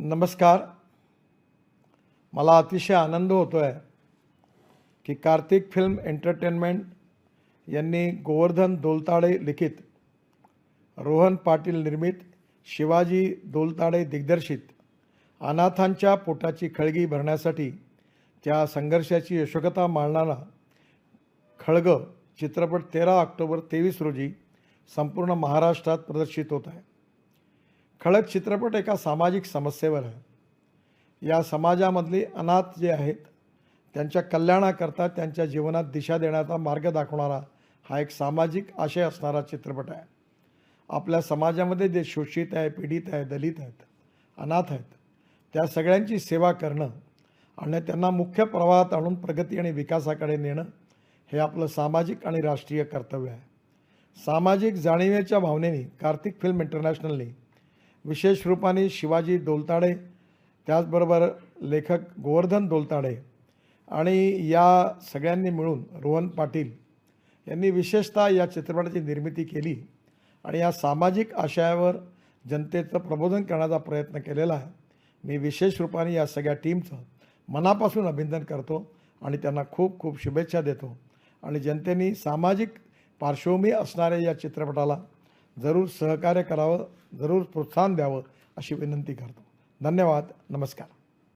नमस्कार. मला अतिशय आनंद होतो आहे की कार्तिक फिल्म एंटरटेनमेंट यांनी गोवर्धन दोलताडे लिखित रोहन पाटील निर्मित शिवाजी दोलताडे दिग्दर्शित अनाथांच्या पोटाची खळगी भरण्यासाठी त्या संघर्षाची यशोकथा मांडणारा खळग चित्रपट तेरा ऑक्टोबर तेवीस रोजी संपूर्ण महाराष्ट्रात प्रदर्शित होत आहे. खळक चित्रपट एका सामाजिक समस्येवर आहे. या समाजामधली अनाथ जे आहेत त्यांच्या कल्याणाकरता त्यांच्या जीवनात दिशा देण्याचा मार्ग दाखवणारा हा एक सामाजिक आशय असणारा चित्रपट आहे. आपल्या समाजामध्ये जे शोषित आहे पीडित आहे दलित आहेत अनाथ आहेत त्या सगळ्यांची सेवा करणं आणि त्यांना मुख्य प्रवाहात आणून प्रगती आणि विकासाकडे नेणं हे आपलं सामाजिक आणि राष्ट्रीय कर्तव्य आहे. सामाजिक जाणीवेच्या भावनेने कार्तिक फिल्म इंटरनॅशनलने विशेष रूपाने शिवाजी डोलताडे त्याचबरोबर लेखक गोवर्धन डोलताडे आणि या सगळ्यांनी मिळून रोहन पाटील यांनी विशेषतः या चित्रपटाची निर्मिती केली आणि या सामाजिक आशयावर जनतेचं प्रबोधन करण्याचा प्रयत्न केलेला आहे. मी विशेष रूपाने या सगळ्या टीमचं मनापासून अभिनंदन करतो आणि त्यांना खूप खूप शुभेच्छा देतो. आणि जनतेने सामाजिक पार्श्वभूमी असणाऱ्या या चित्रपटाला जरूर सहकार्य करावं जरूर प्रोत्साहन द्यावं अशी विनंती करतो. धन्यवाद नमस्कार.